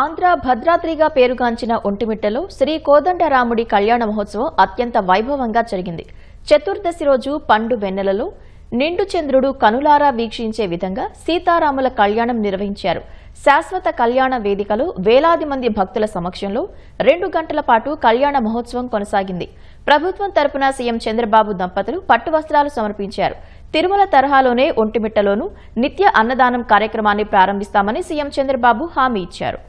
ఆంధ్ర భద్రాద్రిగా పేరుగాంచిన ఒంటిమిట్టలో శ్రీ కోదండరాముడి కళ్యాణ మహోత్సవం అత్యంత వైభవంగా జరిగింది. చతుర్దశి రోజు పండు వెన్నెలలో నిండు చంద్రుడు కనులారా వీక్షించే విధంగా సీతారాముల కళ్యాణం నిర్వహించారు. శాశ్వత కళ్యాణ వేదికలో వేలాది మంది భక్తుల సమక్షంలో రెండు గంటల పాటు కళ్యాణ మహోత్సవం కొనసాగింది. ప్రభుత్వం తరపున సీఎం చంద్రబాబు దంపతులు పట్టు వస్త్రాలు సమర్పించారు. తిరుమల తరహాలోనే ఒంటిమిట్టలోనూ నిత్య అన్నదానం కార్యక్రమాన్ని ప్రారంభిస్తామని సీఎం చంద్రబాబు హామీ ఇచ్చారు.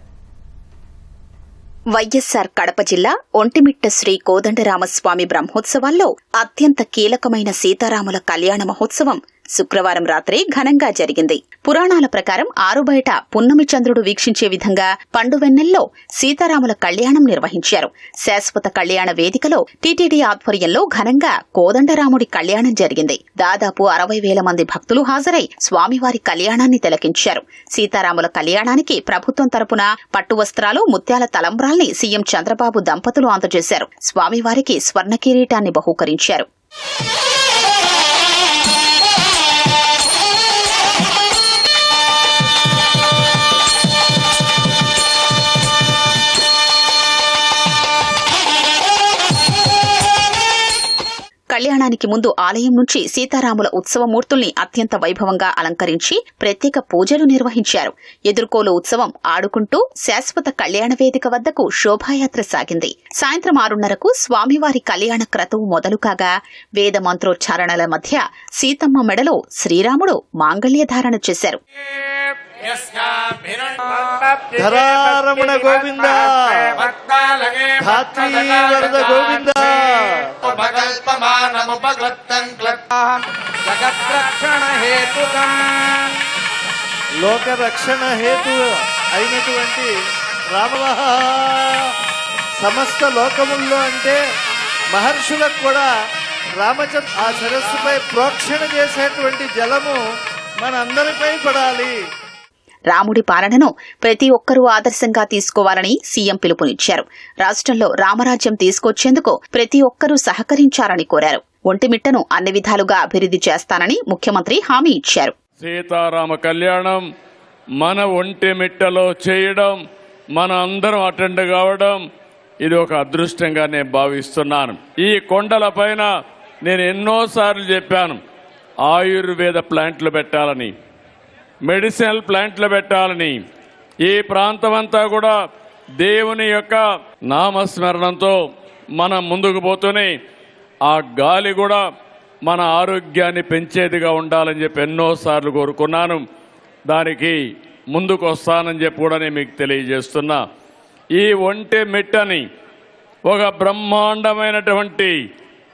వైఎస్సార్ కడప జిల్లా ఒంటిమిట్ట శ్రీ కోదండరామస్వామి బ్రహ్మోత్సవాల్లో అత్యంత కీలకమైన సీతారాముల కళ్యాణ మహోత్సవం శుక్రవారం రాత్రి ఘనంగా జరిగింది. పురాణాల ప్రకారం ఆరుబయట పున్నమి చంద్రుడు వీక్షించే విధంగా పండువెన్నెల్లో సీతారాముల కళ్యాణం నిర్వహించారు. శాశ్వత కళ్యాణ వేదికలో టీటీడీ ఆధ్వర్యంలో ఘనంగా కోదండరాముడి కళ్యాణం జరిగింది. దాదాపు అరవై వేల మంది భక్తులు హాజరై స్వామివారి కళ్యాణాన్ని తిలకించారు. సీతారాముల కళ్యాణానికి ప్రభుత్వం తరపున పట్టు వస్త్రాలు ముత్యాల తలంబ్రాల్ని సీఎం చంద్రబాబు దంపతులు అందజేశారు. స్వామివారికి స్వర్ణ కిరీటాన్ని బహూకరించారు. కళ్యాణానికి ముందు ఆలయం నుంచి సీతారాముల ఉత్సవమూర్తుల్ని అత్యంత వైభవంగా అలంకరించి ప్రత్యేక పూజలు నిర్వహించారు. ఎదుర్కోలు ఉత్సవం ఆడుకుంటూ శాశ్వత కళ్యాణ వేదిక వద్దకు శోభాయాత్ర సాగింది. సాయంత్రం ఆరున్నరకు స్వామివారి కళ్యాణ క్రతువు మొదలు కాగా వేద మంత్రోచ్చారణల మధ్య సీతమ్మ మెడలో శ్రీరాముడు మాంగళ్యధారణ చేశారు. ధరారమణ గోవింద గోవింద. జగద్రక్షణ హేతుకం లోక రక్షణ హేతు అయినటువంటి రామ సమస్త లోకముల్లో అంటే మహర్షులకు కూడా రామచంద్ర ఆ సరస్సుపై ప్రోక్షణ చేసేటువంటి జలము మనందరిపై పడాలి. రాముడి పాలనను ప్రతి ఒక్కరూ ఆదర్శంగా తీసుకోవాలని సీఎం పిలుపునిచ్చారు. రాష్ట్రంలో రామరాజ్యం తీసుకొచ్చేందుకు ప్రతి ఒక్కరూ సహకరించాలని కోరారు. ఒంటిమిట్టను అన్ని విధాలుగా అభివృద్ధి చేస్తానని ముఖ్యమంత్రి హామీ ఇచ్చారు. సీతారామ కళ్యాణం మన ఒంటి మిట్టలో చేయడం మన అందరం అటెండ్ కావడం ఇది ఒక అదృష్టంగా నేను భావిస్తున్నాను. ఈ కొండల పైన నేను ఎన్నోసార్లు చెప్పాను ఆయుర్వేద ప్లాంట్లు పెట్టాలని మెడిసినల్ ప్లాంట్లు పెట్టాలని. ఈ ప్రాంతం అంతా కూడా దేవుని యొక్క నామస్మరణంతో మనం ముందుకు పోతూనే ఆ గాలి కూడా మన ఆరోగ్యాన్ని పెంచేదిగా ఉండాలని చెప్పి ఎన్నోసార్లు కోరుకున్నాను. దానికి ముందుకు వస్తానని చెప్పి కూడా నేను మీకు తెలియజేస్తున్నా. ఈ ఒంటె మెట్టని ఒక బ్రహ్మాండమైనటువంటి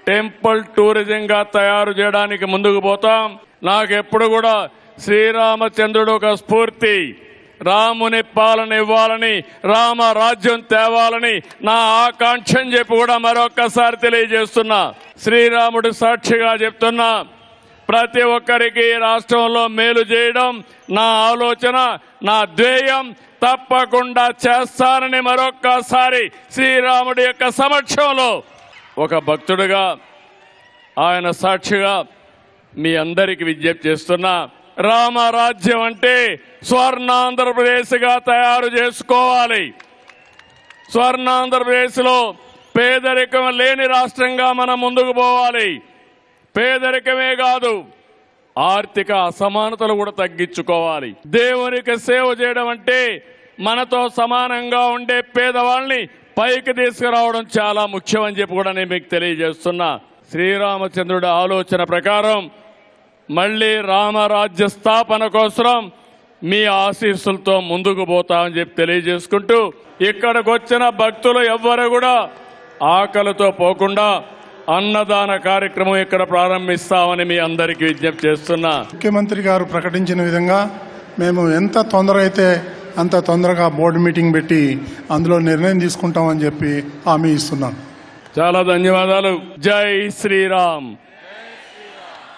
టెంపుల్ టూరిజంగా తయారు చేయడానికి ముందుకు పోతాం. నాకెప్పుడు కూడా శ్రీరామచంద్రుడు ఒక స్ఫూర్తి రాముని పాలన ఇవ్వాలని రామ రాజ్యం తేవాలని నా ఆకాంక్ష అని చెప్పి కూడా మరొక్కసారి తెలియజేస్తున్నా. శ్రీరాముడు సాక్షిగా చెప్తున్నా ప్రతి ఒక్కరికి రాష్ట్రంలో మేలు చేయడం నా ఆలోచన నా ధ్యేయం తప్పకుండా చేస్తానని మరొక్కసారి శ్రీరాముడి యొక్క సమక్షంలో ఒక భక్తుడిగా ఆయన సాక్షిగా మీ అందరికి విజ్ఞప్తి చేస్తున్నా. రామరాజ్యం అంటే స్వర్ణాంధ్రప్రదేశ్గా తయారు చేసుకోవాలి. స్వర్ణాంధ్రప్రదేశ్లో పేదరికం లేని రాష్ట్రంగా మనం ముందుకు పోవాలి. పేదరికమే కాదు ఆర్థిక అసమానతలు కూడా తగ్గించుకోవాలి. దేవునికి సేవ చేయడం అంటే మనతో సమానంగా ఉండే పేదవాళ్ళని పైకి తీసుకురావడం చాలా ముఖ్యమని చెప్పి కూడా నేను మీకు తెలియజేస్తున్నా. శ్రీరామచంద్రుడి ఆలోచన ప్రకారం మళ్ళీ రామరాజ్య స్థాపన కోసం మీ ఆశీస్సులతో ముందుకు పోతామని చెప్పి తెలియజేసుకుంటూ ఇక్కడికి వచ్చిన భక్తులు ఎవ్వరు కూడా ఆకలితో పోకుండా అన్నదాన కార్యక్రమం ఇక్కడ ప్రారంభిస్తామని మీ అందరికీ విజ్ఞప్తి చేస్తున్నా. ముఖ్యమంత్రి గారు ప్రకటించిన విధంగా మేము ఎంత తొందర అయితే అంత తొందరగా బోర్డు మీటింగ్ పెట్టి అందులో నిర్ణయం తీసుకుంటామని చెప్పి హామీ ఇస్తున్నాం. చాలా ధన్యవాదాలు. జై శ్రీరామ్.